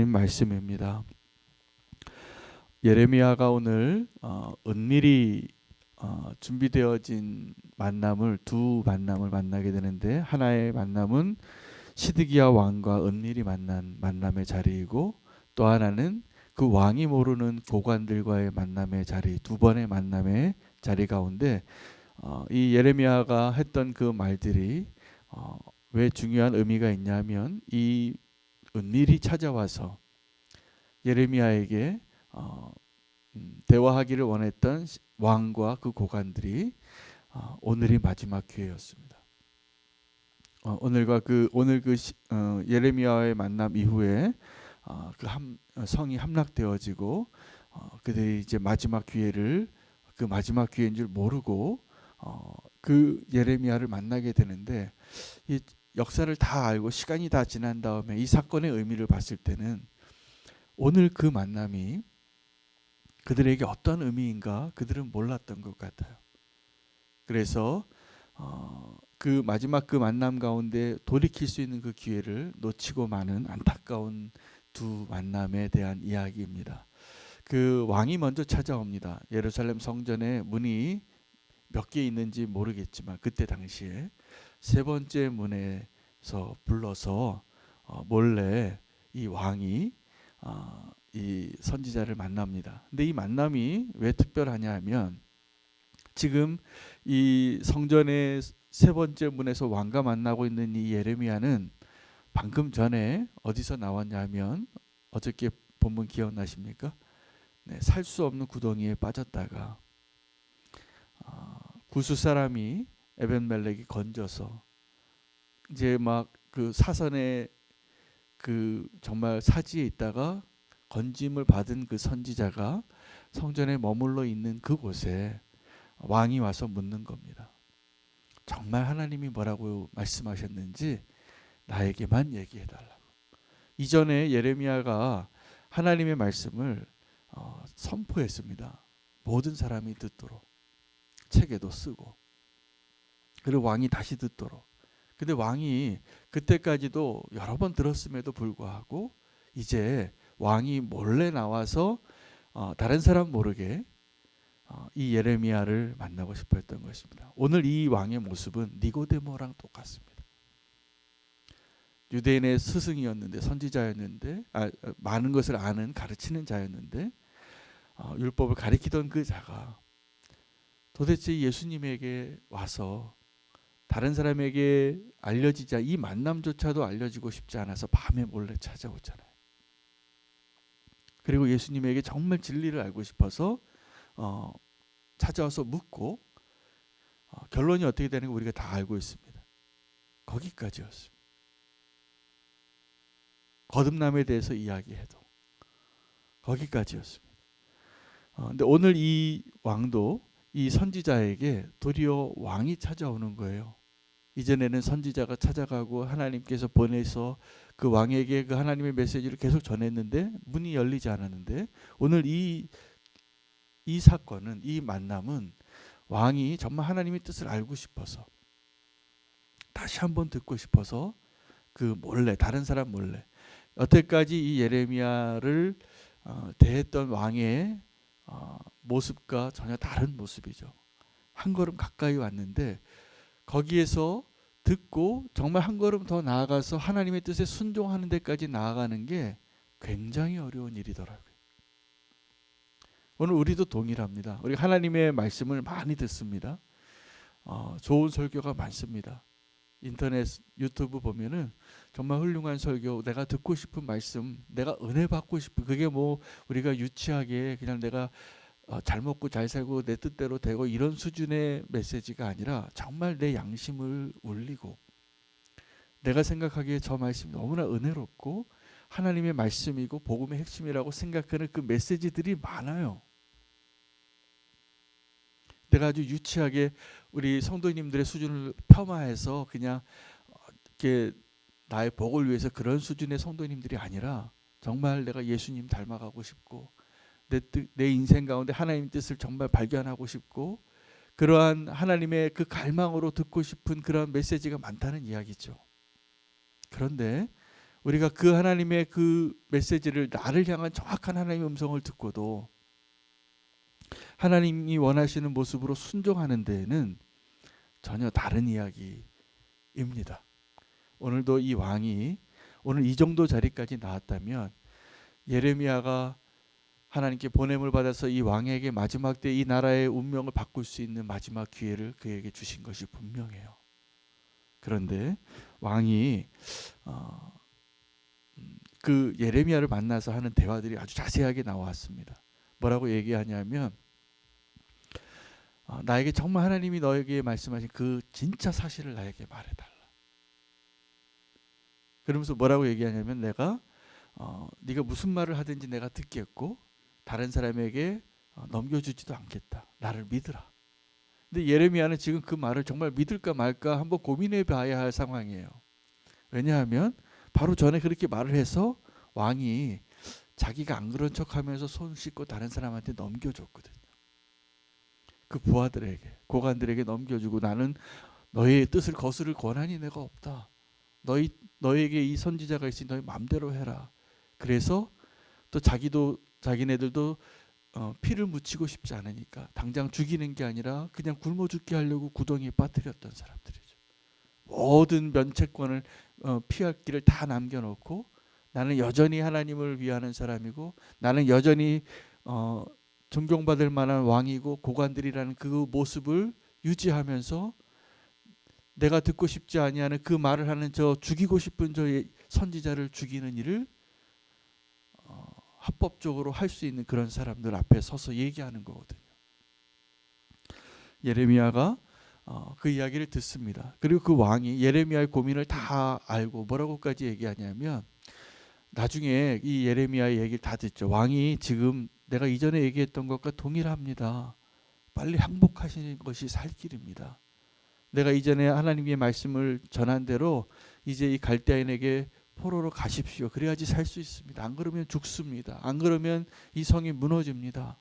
하나님 말씀입니다. 예레미야가 오늘 어, 은밀히 어, 준비되어진 만남을 두 만남을 만나게 되는데 하나의 만남은 시드기야 왕과 은밀히 만난 만남의 자리이고 또 하나는 그 왕이 모르는 고관들과의 만남의 자리 두 번의 만남의 자리 가운데 어, 이 예레미야가 했던 그 말들이 어, 왜 중요한 의미가 있냐면 이 은밀히 찾아와서 예레미야에게 어, 음, 대화하기를 원했던 왕과 그 고관들이 어, 오늘이 마지막 기회였습니다. 어, 오늘과 그 오늘 그 시, 어, 예레미야의 만남 이후에 어, 그 함, 어, 성이 함락되어지고 어, 그들이 이제 마지막 기회를 그 마지막 기회인 줄 모르고 어, 그 예레미야를 만나게 되는데 이 역사를 다 알고 시간이 다 지난 다음에 이 사건의 의미를 봤을 때는 오늘 그 만남이 그들에게 어떤 의미인가 그들은 몰랐던 것 같아요. 그래서 어, 그 마지막 그 만남 가운데 돌이킬 수 있는 그 기회를 놓치고 마는 안타까운 두 만남에 대한 이야기입니다. 그 왕이 먼저 찾아옵니다. 예루살렘 성전에 문이 몇 개 있는지 모르겠지만 그때 당시에 세 번째 문에서 불러서 어, 몰래 이 왕이 어, 이 선지자를 만납니다. 근데 이 만남이 왜 특별하냐 하면 지금 이 성전의 세 번째 문에서 왕과 만나고 있는 이 예레미야는 방금 전에 어디서 나왔냐면 어저께 본문 기억나십니까? 네, 살 수 없는 구덩이에 빠졌다가 어, 구수 사람이 에벤멜렉이 건져서 이제 막 그 사선에 그 정말 사지에 있다가 건짐을 받은 그 선지자가 성전에 머물러 있는 그곳에 왕이 와서 묻는 겁니다. 정말 하나님이 뭐라고 말씀하셨는지 나에게만 얘기해 달라고. 이전에 예레미야가 하나님의 말씀을 어, 선포했습니다. 모든 사람이 듣도록 책에도 쓰고 그리고 왕이 다시 듣도록. 근데 왕이 그때까지도 여러 번 들었음에도 불구하고 이제 왕이 몰래 나와서 어, 다른 사람 모르게 어, 이 예레미야를 만나고 싶어했던 것입니다. 오늘 이 왕의 모습은 니고데모랑 똑같습니다. 유대인의 스승이었는데 선지자였는데 아, 많은 것을 아는 가르치는 자였는데 어, 율법을 가리키던 그 자가 도대체 예수님에게 와서 다른 사람에게 알려지자 이 만남조차도 알려지고 싶지 않아서 밤에 몰래 찾아오잖아요. 그리고 예수님에게 정말 진리를 알고 싶어서 어, 찾아와서 묻고 어, 결론이 어떻게 되는 거 우리가 다 알고 있습니다. 거기까지였습니다. 거듭남에 대해서 이야기해도 거기까지였습니다. 어, 근데 오늘 이 왕도 이 선지자에게 도리어 왕이 찾아오는 거예요. 이전에는 선지자가 찾아가고 하나님께서 보내서 그 왕에게 그 하나님의 메시지를 계속 전했는데 문이 열리지 않았는데 오늘 이, 이 사건은 이 만남은 왕이 정말 하나님의 뜻을 알고 싶어서 다시 한번 듣고 싶어서 그 몰래 다른 사람 몰래 여태까지 이 예레미야를 어, 대했던 왕의 어, 모습과 전혀 다른 모습이죠. 한 걸음 가까이 왔는데 거기에서 듣고 정말 한 걸음 더 나아가서 하나님의 뜻에 순종하는 데까지 나아가는 게 굉장히 어려운 일이더라고요. 오늘 우리도 동일합니다. 우리 하나님의 말씀을 많이 듣습니다. 어, 좋은 설교가 많습니다. 인터넷 유튜브 보면은 정말 훌륭한 설교 내가 듣고 싶은 말씀 내가 은혜 받고 싶은 그게 뭐 우리가 유치하게 그냥 내가 어, 잘 먹고 잘 살고 내 뜻대로 되고 이런 수준의 메시지가 아니라 정말 내 양심을 울리고 내가 생각하기에 저 말씀이 너무나 은혜롭고 하나님의 말씀이고 복음의 핵심이라고 생각하는 그 메시지들이 많아요. 내가 아주 유치하게 우리 성도님들의 수준을 폄하해서 그냥 이렇게 나의 복을 위해서 그런 수준의 성도님들이 아니라 정말 내가 예수님 닮아가고 싶고 내, 뜻, 내 인생 가운데 하나님 뜻을 정말 발견하고 싶고 그러한 하나님의 그 갈망으로 듣고 싶은 그런 메시지가 많다는 이야기죠. 그런데 우리가 그 하나님의 그 메시지를 나를 향한 정확한 하나님의 음성을 듣고도 하나님이 원하시는 모습으로 순종하는 데에는 전혀 다른 이야기입니다. 오늘도 이 왕이 오늘 이 정도 자리까지 나왔다면 예레미야가 하나님께 보냄을 받아서 이 왕에게 마지막 때 이 나라의 운명을 바꿀 수 있는 마지막 기회를 그에게 주신 것이 분명해요. 그런데 왕이 어, 음, 그 예레미야를 만나서 하는 대화들이 아주 자세하게 나왔습니다. 뭐라고 얘기하냐면 어, 나에게 정말 하나님이 너에게 말씀하신 그 진짜 사실을 나에게 말해달라. 그러면서 뭐라고 얘기하냐면 내가 어, 네가 무슨 말을 하든지 내가 듣겠고 다른 사람에게 어, 넘겨주지도 않겠다. 나를 믿으라. 근데 예레미야는 지금 그 말을 정말 믿을까 말까 한번 고민해 봐야 할 상황이에요. 왜냐하면 바로 전에 그렇게 말을 해서 왕이 자기가 안 그런 척 하면서 손 씻고 다른 사람한테 넘겨줬거든요. 그 부하들에게 고관들에게 넘겨주고 나는 너의 뜻을 거스를 권한이 내가 없다. 너희 너에게 이 선지자가 있으니 너희 마음대로 해라. 그래서 또 자기도 자기네들도 어, 피를 묻히고 싶지 않으니까 당장 죽이는 게 아니라 그냥 굶어 죽게 하려고 구덩이에 빠뜨렸던 사람들이죠. 모든 면책권을 어, 피할 길을 다 남겨놓고 나는 여전히 하나님을 위하는 사람이고 나는 여전히 어, 존경받을 만한 왕이고 고관들이라는 그 모습을 유지하면서 내가 듣고 싶지 아니하는 그 말을 하는 저 죽이고 싶은 저 선지자를 죽이는 일을 어, 합법적으로 할 수 있는 그런 사람들 앞에 서서 얘기하는 거거든요. 예레미야가 어, 그 이야기를 듣습니다. 그리고 그 왕이 예레미야의 고민을 다 알고 뭐라고까지 얘기하냐면 나중에 이 예레미야의 얘기를 다 듣죠. 왕이 지금 내가 이전에 얘기했던 것과 동일합니다. 빨리 항복하시는 것이 살 길입니다. 내가 이전에 하나님의 말씀을 전한 대로 이제 이 갈대인에게 포로로 가십시오. 그래야지 살 수 있습니다. 안 그러면 죽습니다. 안 그러면 이 성이 무너집니다.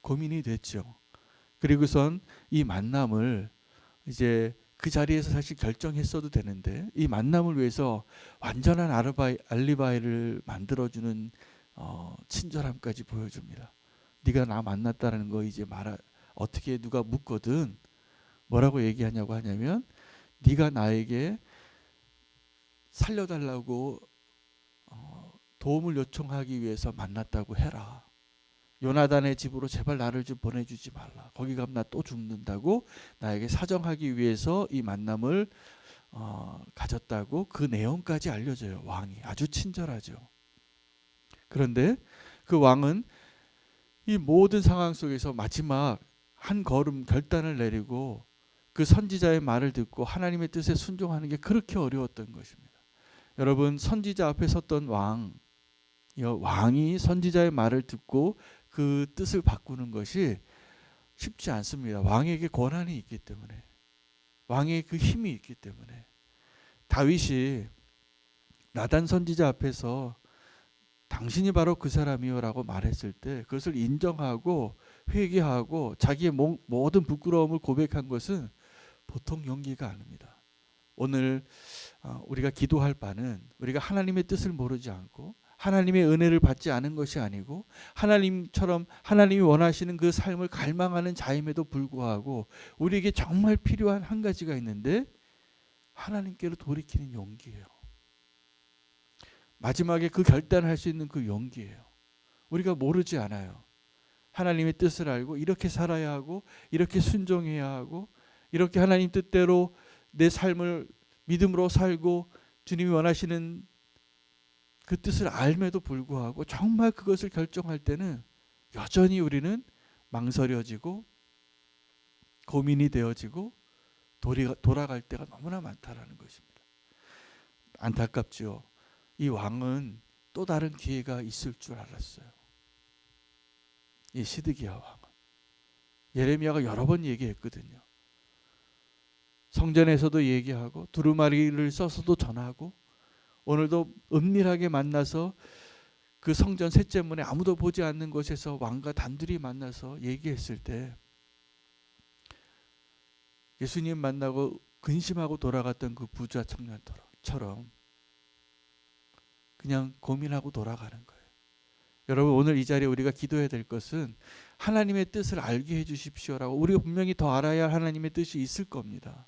고민이 됐죠. 그리고선 이 만남을 이제 그 자리에서 사실 결정했어도 되는데 이 만남을 위해서 완전한 아르바이, 알리바이를 만들어주는 어, 친절함까지 보여줍니다. 네가 나 만났다는 거 이제 말 어떻게 누가 묻거든 뭐라고 얘기하냐고 하냐면 네가 나에게 살려달라고 어, 도움을 요청하기 위해서 만났다고 해라. 요나단의 집으로 제발 나를 좀 보내주지 말라. 거기 가면 나 또 죽는다고 나에게 사정하기 위해서 이 만남을 어, 가졌다고 그 내용까지 알려줘요. 왕이 아주 친절하죠. 그런데 그 왕은 이 모든 상황 속에서 마지막 한 걸음 결단을 내리고 그 선지자의 말을 듣고 하나님의 뜻에 순종하는 게 그렇게 어려웠던 것입니다. 여러분 선지자 앞에 섰던 왕, 왕이 선지자의 말을 듣고 그 뜻을 바꾸는 것이 쉽지 않습니다. 왕에게 권한이 있기 때문에 왕의 그 힘이 있기 때문에 다윗이 나단 선지자 앞에서 당신이 바로 그 사람이요라고 말했을 때 그것을 인정하고 회개하고 자기의 모든 부끄러움을 고백한 것은 보통 용기가 아닙니다. 오늘 어, 우리가 기도할 바는 우리가 하나님의 뜻을 모르지 않고 하나님의 은혜를 받지 않은 것이 아니고 하나님처럼 하나님이 원하시는 그 삶을 갈망하는 자임에도 불구하고 우리에게 정말 필요한 한 가지가 있는데 하나님께로 돌이키는 용기예요. 마지막에 그 결단을 할수 있는 그 용기예요. 우리가 모르지 않아요. 하나님의 뜻을 알고 이렇게 살아야 하고 이렇게 순종해야 하고 이렇게 하나님 뜻대로 내 삶을 믿음으로 살고 주님이 원하시는 그 뜻을 알매도 불구하고 정말 그것을 결정할 때는 여전히 우리는 망설여지고 고민이 되어지고 돌아갈 때가 너무나 많다라는 것입니다. 안타깝지요. 이 왕은 또 다른 기회가 있을 줄 알았어요. 이 시드기야 왕은 예레미야가 여러 번 얘기했거든요. 성전에서도 얘기하고 두루마리를 써서도 전하고 오늘도 은밀하게 만나서 그 성전 셋째 문에 아무도 보지 않는 곳에서 왕과 단둘이 만나서 얘기했을 때 예수님 만나고 근심하고 돌아갔던 그 부자 청년처럼 그냥 고민하고 돌아가는 거예요. 여러분 오늘 이 자리에 우리가 기도해야 될 것은 하나님의 뜻을 알게 해 주십시오라고 우리가 분명히 더 알아야 할 하나님의 뜻이 있을 겁니다.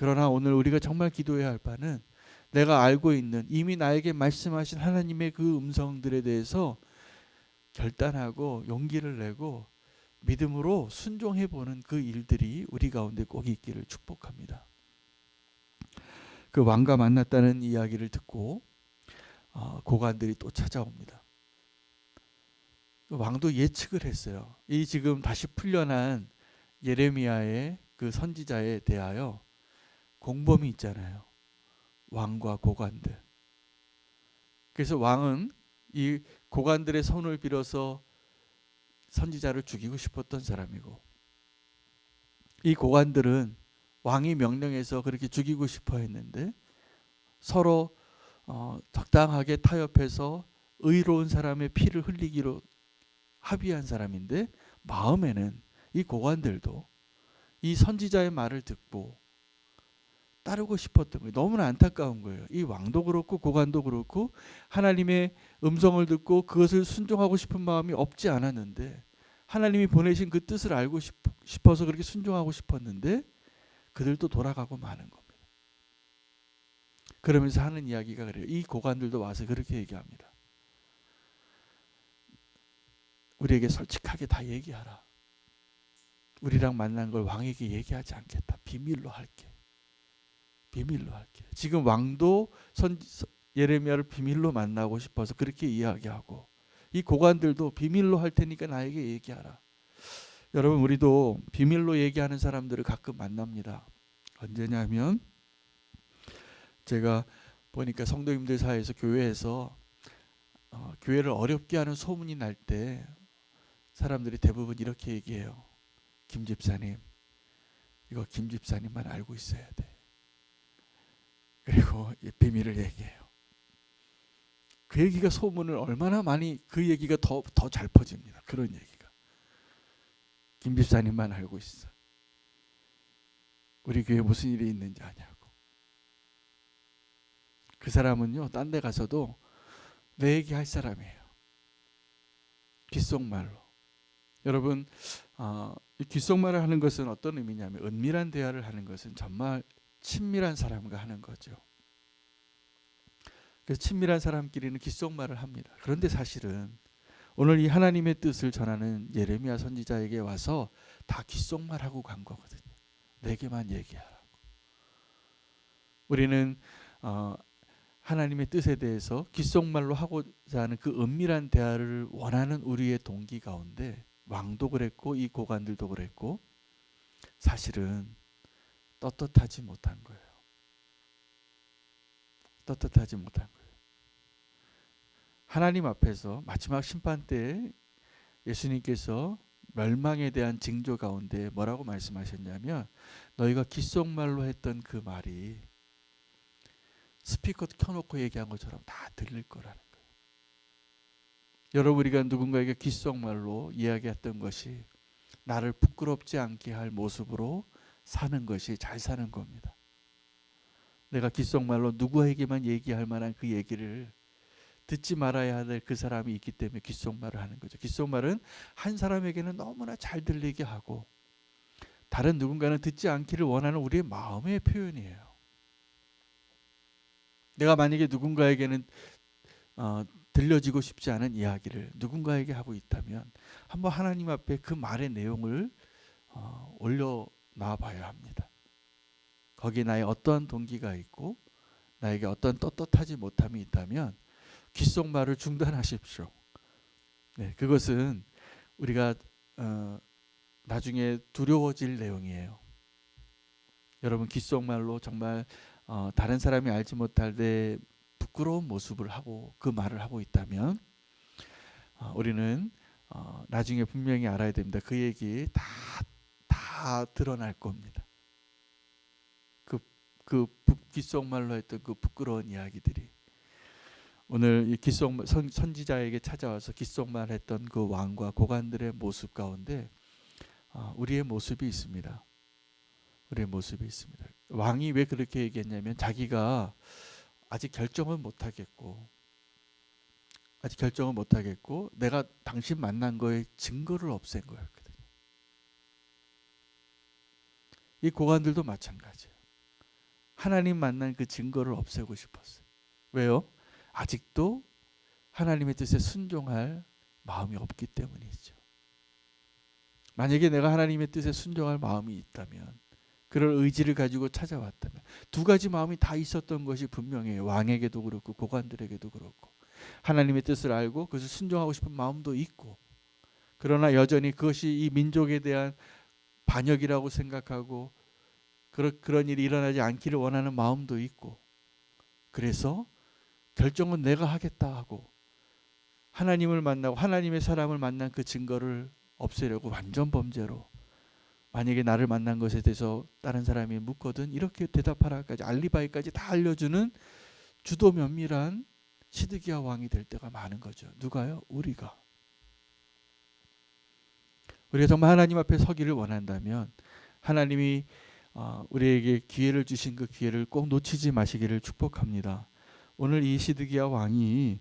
그러나 오늘 우리가 정말 기도해야 할 바는 내가 알고 있는 이미 나에게 말씀하신 하나님의 그 음성들에 대해서 결단하고 용기를 내고 믿음으로 순종해 보는 그 일들이 우리 가운데 꼭 있기를 축복합니다. 그 왕과 만났다는 이야기를 듣고 어, 고관들이 또 찾아옵니다. 그 왕도 예측을 했어요. 이 지금 다시 풀려난 예레미야의 그 선지자에 대하여 공범이 있잖아요. 왕과 고관들. 그래서 왕은 이 고관들의 손을 빌어서 선지자를 죽이고 싶었던 사람이고 이 고관들은 왕이 명령해서 그렇게 죽이고 싶어 했는데 서로 어, 적당하게 타협해서 의로운 사람의 피를 흘리기로 합의한 사람인데 마음에는 이 고관들도 이 선지자의 말을 듣고 따르고 싶었던 거예요. 너무나 안타까운 거예요. 이 왕도 그렇고 고관도 그렇고 하나님의 음성을 듣고 그것을 순종하고 싶은 마음이 없지 않았는데 하나님이 보내신 그 뜻을 알고 싶어서 그렇게 순종하고 싶었는데 그들도 돌아가고 마는 겁니다. 그러면서 하는 이야기가 그래요. 이 고관들도 와서 그렇게 얘기합니다. 우리에게 솔직하게 다 얘기하라. 우리랑 만난 걸 왕에게 얘기하지 않겠다. 비밀로 할게. 비밀로 할게. 지금 왕도 선 예레미야를 비밀로 만나고 싶어서 그렇게 이야기하고 이 고관들도 비밀로 할 테니까 나에게 얘기하라. 여러분 우리도 비밀로 얘기하는 사람들을 가끔 만납니다. 언제냐면 제가 보니까 성도님들 사이에서 교회에서 어, 교회를 어렵게 하는 소문이 날 때 사람들이 대부분 이렇게 얘기해요. 김 집사님, 이거 김 집사님만 알고 있어야 돼. 그리고 비밀을 얘기해요. 그 얘기가 소문을 얼마나 많이 그 얘기가 더 더 잘 퍼집니다. 그런 얘기가. 김 집사님만 알고 있어. 우리 교회 무슨 일이 있는지 아냐고. 그 사람은요, 딴 데 가서도 내 얘기 할 사람이에요. 귓속말로. 여러분, 어, 귓속말을 하는 것은 어떤 의미냐면 은밀한 대화를 하는 것은 정말 친밀한 사람과 하는 거죠. 그래서 친밀한 사람끼리는 귓속말을 합니다. 그런데 사실은 오늘 이 하나님의 뜻을 전하는 예레미야 선지자에게 와서 다 귓속말하고 간 거거든요. 내게만 얘기하라고. 우리는 어, 하나님의 뜻에 대해서 귓속말로 하고자 하는 그 은밀한 대화를 원하는 우리의 동기 가운데 왕도 그랬고 이 고관들도 그랬고 사실은 떳떳하지 못한 거예요. 떳떳하지 못한 거예요. 하나님 앞에서 마지막 심판 때 예수님께서 멸망에 대한 징조 가운데 뭐라고 말씀하셨냐면 너희가 귓속말로 했던 그 말이 스피커 켜놓고 얘기한 것처럼 다 들릴 거라는 거예요. 여러분 우리가 누군가에게 귓속말로 이야기했던 것이 나를 부끄럽지 않게 할 모습으로 사는 것이 잘 사는 겁니다. 내가 귓속말로 누구에게만 얘기할 만한 그 얘기를 듣지 말아야 될그 사람이 있기 때문에 귓속말을 하는 거죠. 귓속말은 한 사람에게는 너무나 잘 들리게 하고 다른 누군가는 듣지 않기를 원하는 우리의 마음의 표현이에요. 내가 만약에 누군가에게는 어, 들려지고 싶지 않은 이야기를 누군가에게 하고 있다면 한번 하나님 앞에 그 말의 내용을 어, 올려 놔 봐야 합니다. 거기에 나의 어떠한 동기가 있고 나에게 어떤 떳떳하지 못함이 있다면 귓속말을 중단하십시오. 네, 그것은 우리가 어, 나중에 두려워질 내용이에요. 여러분 귓속말로 정말 어, 다른 사람이 알지 못할 때 부끄러운 모습을 하고 그 말을 하고 있다면 어, 우리는 어, 나중에 분명히 알아야 됩니다. 그 얘기 다 다 드러날 겁니다. 그, 그 귓속말로 했던 그 부끄러운 이야기들이 오늘 이 귓속 선, 선지자에게 찾아와서 귓속말 했던 그 왕과 고관들의 모습 가운데 어, 우리의 모습이 있습니다. 우리의 모습이 있습니다. 왕이 왜 그렇게 얘기했냐면 자기가 아직 결정을 못 하겠고 아직 결정을 못 하겠고 내가 당신 만난 거에 증거를 없앤 거였거든요. 이 고관들도 마찬가지예요. 하나님 만난 그 증거를 없애고 싶었어요. 왜요? 아직도 하나님의 뜻에 순종할 마음이 없기 때문이죠. 만약에 내가 하나님의 뜻에 순종할 마음이 있다면 그럴 의지를 가지고 찾아왔다면 두 가지 마음이 다 있었던 것이 분명해요. 왕에게도 그렇고 고관들에게도 그렇고 하나님의 뜻을 알고 그것을 순종하고 싶은 마음도 있고 그러나 여전히 그것이 이 민족에 대한 반역이라고 생각하고 그런 일이 일어나지 않기를 원하는 마음도 있고 그래서 결정은 내가 하겠다 하고 하나님을 만나고 하나님의 사람을 만난 그 증거를 없애려고 완전 범죄로 만약에 나를 만난 것에 대해서 다른 사람이 묻거든 이렇게 대답하라까지 알리바이까지 다 알려주는 주도 면밀한 시드기야 왕이 될 때가 많은 거죠. 누가요? 우리가. 우리가 정말 하나님 앞에 서기를 원한다면 하나님이 어, 우리에게 기회를 주신 그 기회를 꼭 놓치지 마시기를 축복합니다. 오늘 이 시드기야 왕이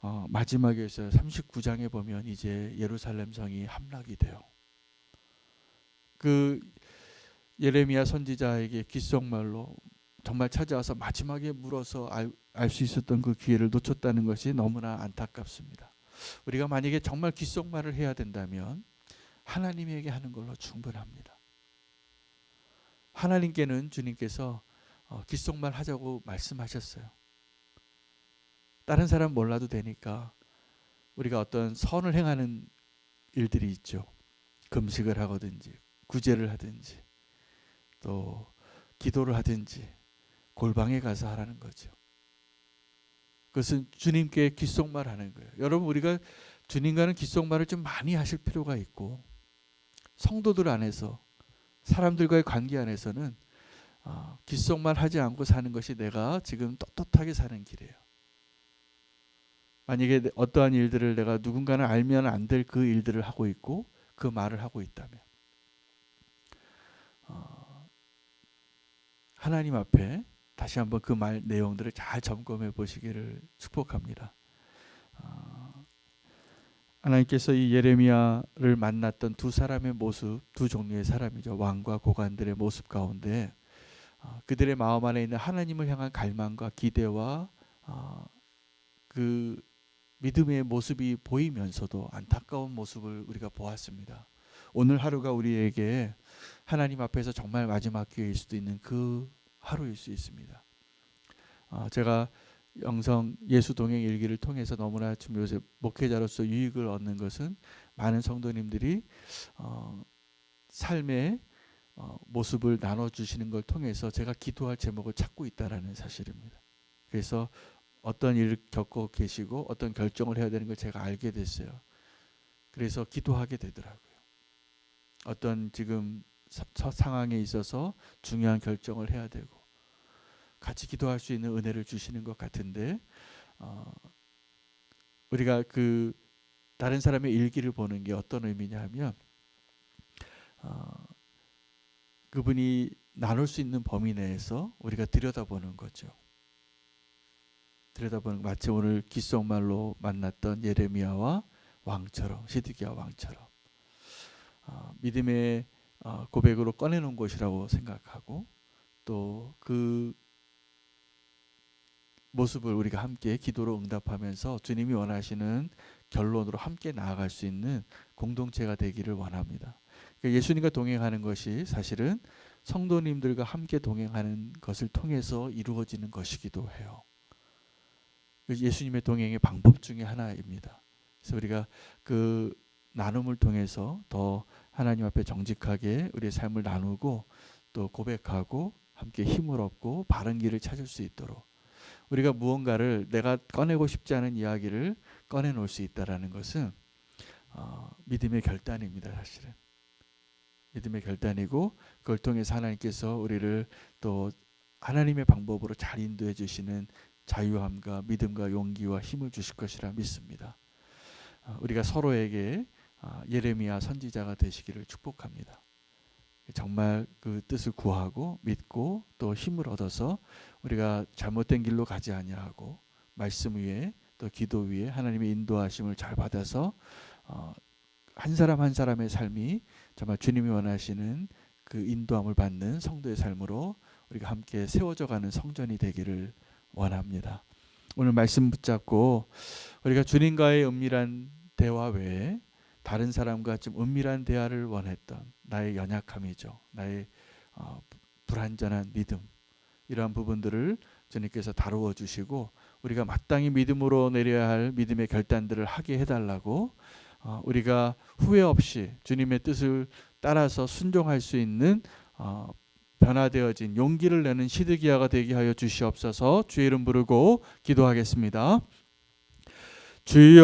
어, 마지막에서 39장에 보면 이제 예루살렘 성이 함락이 돼요. 그 예레미야 선지자에게 귓속말로 정말 찾아와서 마지막에 물어서 알 수 있었던 그 기회를 놓쳤다는 것이 너무나 안타깝습니다. 우리가 만약에 정말 귓속말을 해야 된다면 하나님에게 하는 걸로 충분합니다. 하나님께는 주님께서 어, 귓속말 하자고 말씀하셨어요. 다른 사람 몰라도 되니까 우리가 어떤 선을 행하는 일들이 있죠. 금식을 하거든지 구제를 하든지 또 기도를 하든지 골방에 가서 하라는 거죠. 그것은 주님께 귓속말 하는 거예요. 여러분 우리가 주님과는 귓속말을 좀 많이 하실 필요가 있고 성도들 안에서 사람들과의 관계 안에서는 어, 귓속말 하지 않고 사는 것이 내가 지금 떳떳하게 사는 길이에요. 만약에 어떠한 일들을 내가 누군가는 알면 안 될 그 일들을 하고 있고 그 말을 하고 있다면 어, 하나님 앞에 다시 한번 그 말 내용들을 잘 점검해 보시기를 축복합니다. 어, 하나님께서 이 예레미야를 만났던 두 사람의 모습, 두 종류의 사람이죠. 왕과 고관들의 모습 가운데 어, 그들의 마음 안에 있는 하나님을 향한 갈망과 기대와 어, 그 믿음의 모습이 보이면서도 안타까운 모습을 우리가 보았습니다. 오늘 하루가 우리에게 하나님 앞에서 정말 마지막 기회일 수도 있는 그 하루일 수 있습니다. 어, 제가 영성 예수 동행 일기를 통해서 너무나 지금 요새 목회자로서 유익을 얻는 것은 많은 성도님들이 어, 삶의 어, 모습을 나눠 주시는 걸 통해서 제가 기도할 제목을 찾고 있다라는 사실입니다. 그래서 어떤 일을 겪고 계시고 어떤 결정을 해야 되는 걸 제가 알게 됐어요. 그래서 기도하게 되더라고요. 어떤 지금 사, 상황에 있어서 중요한 결정을 해야 되고 같이 기도할 수 있는 은혜를 주시는 것 같은데 어, 우리가 그 다른 사람의 일기를 보는 게 어떤 의미냐면 어, 그분이 나눌 수 있는 범위 내에서 우리가 들여다보는 거죠. 들여다보는 마치 오늘 귓속말로 만났던 예레미야와 왕처럼 시드기야 왕처럼 어, 믿음의 어, 고백으로 꺼내놓은 것이라고 생각하고 또 그 모습을 우리가 함께 기도로 응답하면서 주님이 원하시는 결론으로 함께 나아갈 수 있는 공동체가 되기를 원합니다. 그러니까 예수님과 동행하는 것이 사실은 성도님들과 함께 동행하는 것을 통해서 이루어지는 것이기도 해요. 예수님의 동행의 방법 중에 하나입니다. 그래서 우리가 그 나눔을 통해서 더 하나님 앞에 정직하게 우리의 삶을 나누고 또 고백하고 함께 힘을 얻고 바른 길을 찾을 수 있도록 우리가 무언가를 내가 꺼내고 싶지 않은 이야기를 꺼내 놓을 수 있다라는 것은 어, 믿음의 결단입니다, 사실은. 믿음의 결단이고 그걸 통해서 하나님께서 우리를 또 하나님의 방법으로 잘 인도해 주시는 자유함과 믿음과 용기와 힘을 주실 것이라 믿습니다. 어, 우리가 서로에게 어, 예레미야 선지자가 되시기를 축복합니다. 정말 그 뜻을 구하고 믿고 또 힘을 얻어서 우리가 잘못된 길로 가지 아니하고 말씀 위에 또 기도 위에 하나님의 인도하심을 잘 받아서 어, 한 사람 한 사람의 삶이 정말 주님이 원하시는 그 인도함을 받는 성도의 삶으로 우리가 함께 세워져 가는 성전이 되기를 원합니다. 오늘 말씀 붙잡고 우리가 주님과의 은밀한 대화 외에 다른 사람과 좀 은밀한 대화를 원했던 나의 연약함이죠. 나의 어, 불완전한 믿음 이러한 부분들을 주님께서 다루어 주시고 우리가 마땅히 믿음으로 내려야 할 믿음의 결단들을 하게 해달라고 어, 우리가 후회 없이 주님의 뜻을 따라서 순종할 수 있는 어, 변화되어진 용기를 내는 시드기야가 되게 하여 주시옵소서 주의 이름 부르고 기도하겠습니다. 주여